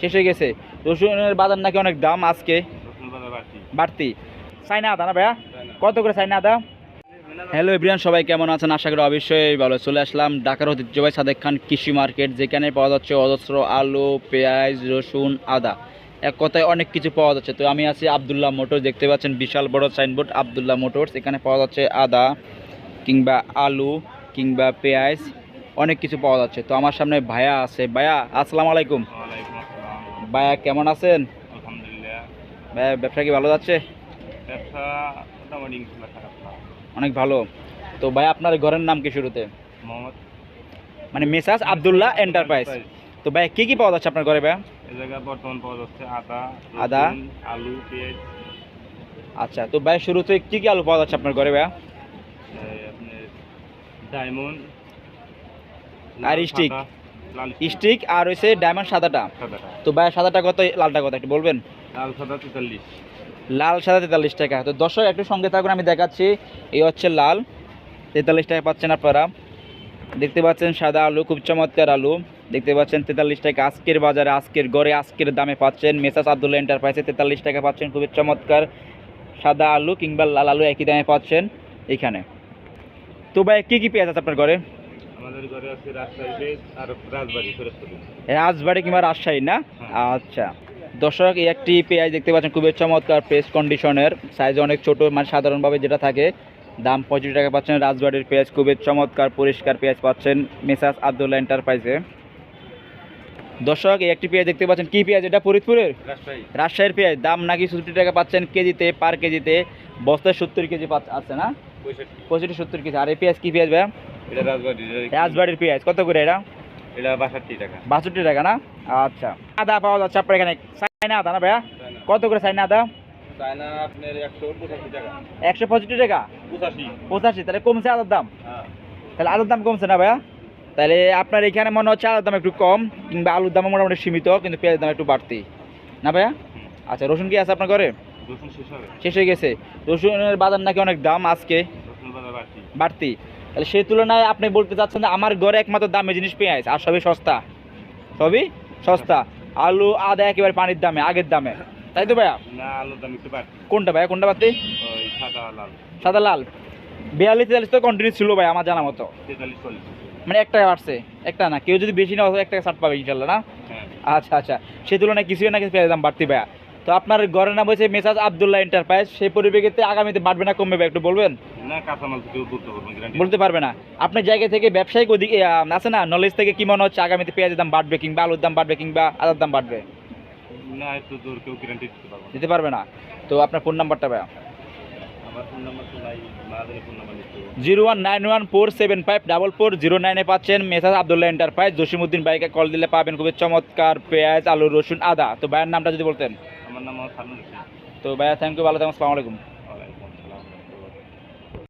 শেষ হয়ে গেছে। রসুনের বাজার নাকি অনেক দাম আজকে। বাড়তি। চাইনা আদা না ভাইয়া? কত করে চাইনা আদা? হ্যালো এভরিয়ান সবাই কেমন আছেন? আশা করি অবশ্যই ভালো চলে আসলাম ঢাকার ঐতিহ্যবাহী সাদেক খান কৃষি মার্কেট, যেখানে পাওয়া যাচ্ছে অজস্র আলু, পেঁয়াজ, রসুন, আদা। এক কথায় অনেক কিছু পাওয়া যাচ্ছে। তো আমি আছি আবদুল্লাহ মোটরস, দেখতে পাচ্ছেন বিশাল বড় সাইনবোর্ড আবদুল্লাহ মোটরস। এখানে পাওয়া যাচ্ছে আদা কিংবা আলু কিংবা পেঁয়াজ, অনেক কিছু পাওয়া যাচ্ছে। তো আমার সামনে ভাইয়া আছে। ভাইয়া, আসসালামু আলাইকুম। ভাইয়া কেমন আছেন? আলহামদুলিল্লাহ। ভাইয়া ব্যবসা কি ভালো যাচ্ছে? ব্যবসা মোটামুটি অনেক ভালো। তো ভাই আপনার ঘরের নাম কি শুরুতে? মোহাম্মদ মানে মেসাজ আবদুল্লাহ এন্টারপ্রাইজ তো ভাই কি কি পাওয়া যাচ্ছে আপনার ঘরে ভাই এই জায়গায় বর্তমান পাওয়া যাচ্ছে আদা আদা। আলু পেঁয়াজ। আচ্ছা তো ভাই শুরুতে কি কি আলু পাওয়া যাচ্ছে আপনার ঘরে ভাই এই আপনার ডায়মন্ড লাল স্টিক? আর হয়েছে ডায়মন্ড সাদাটা। তো ভাই সাদাটা কত লালটা কত একটু বলবেন? লাল সাদা তেতাল্লিশ। লাল সাদা তেতাল্লিশ টাকা। তো দর্শক একটু সঙ্গে থাকুন আমি দেখাচ্ছি। এই হচ্ছে লাল। তেতাল্লিশ টাকা পাচ্ছেন আপনারা। দেখতে পাচ্ছেন সাদা আলু খুব চমৎকার আলু। দেখতে পাচ্ছেন তেতাল্লিশ টাকা আজকের বাজারে আজকের গড়ে আজকের দামে পাচ্ছেন। মেসাস আবদুল্লা এন্টারপ্রাইজে তেতাল্লিশ টাকা পাচ্ছেন খুবই চমৎকার। সাদা আলু কিংবা লাল আলু একই দামে পাচ্ছেন এখানে। তো ভাই কী কী পেঁয়াজ আছে আপনার ঘরে? রাজবাড়ি কিংবা রাজশাহী না? হ্যাঁ। আচ্ছা। দর্শক এই একটি পেঁয়াজ দেখতে পাচ্ছেন খুবই চমৎকার প্রেস কন্ডিশনের সাইজ অনেক ছোট মানে সাধারণভাবে যেটা থাকে দাম পঁয়ত্রিশ টাকা পাচ্ছেন। রাজবাড়ির পেঁয়াজ খুবই চমৎকার পরিষ্কার পেঁয়াজ পাচ্ছেন মেসাস আবদুল্লাহ এন্টারপ্রাইজে দর্শক এই একটি পেঁয়াজ দেখতে পাচ্ছেন কি পেঁয়াজ এটা? ফরিদপুরের? রাজশাহীর পেঁয়াজ। দাম নাকি সত্তর টাকা পাচ্ছেন কেজিতে পার কেজিতে। বস্তায় সত্তর কেজি পাচ্ছে আছে না? পঁয়ষট্টি। সত্তর কেজি। আর এই পেঁয়াজ কি পেঁয়াজ ভাই এটা রাজবাড়ি রাজবাড়ির পেঁয়াজ কত করে এটা? এটা বাষট্টি টাকা। বাষট্টি টাকা না? আচ্ছা। আদা পাওয়া যাচ্ছে আপনার এখানে। চাইনা আদা না ভাইয়া? কত করে চাইনা আদা? আপনার একশো পঁচাশি টাকা। একশো পঁয়ষট্টি টাকা? পঁচাশি। পঁচাশি তাহলে কমছে আদার দাম? হ্যাঁ। তাহলে আলুর দাম কমছে না ভাইয়া? তাহলে আপনার এখানে মনে হচ্ছে আলুর দাম একটু কম কিংবা আলুর দাম মোটামুটি সীমিত কিন্তু পেঁয়াজের দাম একটু বাড়তি। না ভাইয়া? আচ্ছা রসুন কি আছে আপনার ঘরে? শেষ হয়ে গেছে। রসুনের বাজার নাকি অনেক দাম আজকে? বাড়তি। তাহলে সেই তুলনায় আপনি বলতে চাচ্ছেন যে আমার ঘরে একমাত্র দামে জিনিস পেঁয়াজ আর সবই সস্তা। সবই সস্তা। আলু আদা একেবারে পানির দামে আগের দামে। তাই তো ভাইয়া? একটু কোনটা ভাইয়া? কোনটা বাড়তি? ওই সাদা লাল। বিয়াল্লিশ তেতাল্লিশ তো কন্টিনিউ ছিল ভাই আমার জানা মতো। মানে এক টাকা বাড়ছে। একটা না কেউ যদি বেশি না হয় এক টাকা ছাড় পাবে ইনশাল্লাহ না? হ্যাঁ। আচ্ছা আচ্ছা। সেই তুলনায় কিছুই না কিছু পেঁয়াজের দাম বাড়তি ভাইয়া। তো আপনার ঘরের নাম হয়েছে মেসাজ আবদুল্লাহ এন্টারপ্রাইজ সেই পরিপ্রেক্ষিতে আগামীতে বাড়বে না কমবে একটু বলবেন? বলতে পারবে না। আপনার জায়গা থেকে ব্যবসায়িক ওদিক আছে না? নলেজ থেকে কি মনে হচ্ছে আগামীতে পেঁয়াজের দাম বাড়বে কিংবা আলুর দাম বাড়বে কিংবা আদার দাম বাড়বে? না একটু দূর কেউ গ্যারান্টি দিতে দিতে পারবে না। তো আপনার ফোন নাম্বারটা ভাইয়া। Zero one nine one four seven five double four zero নাইনে পাচ্ছেন মেসাজ আবদুল্লাহ এন্টারপ্রাইজ। জসিমুদ্দিন ভাইকে কল দিলে পাবেন খুবই চমৎকার পেঁয়াজ আলু রসুন আদা। তো ভাইয়ের নামটা যদি বলতেন। আমার নাম তো ভাইয়া থ্যাংক ইউ ভালো থাকুন আসসালামু আলাইকুম।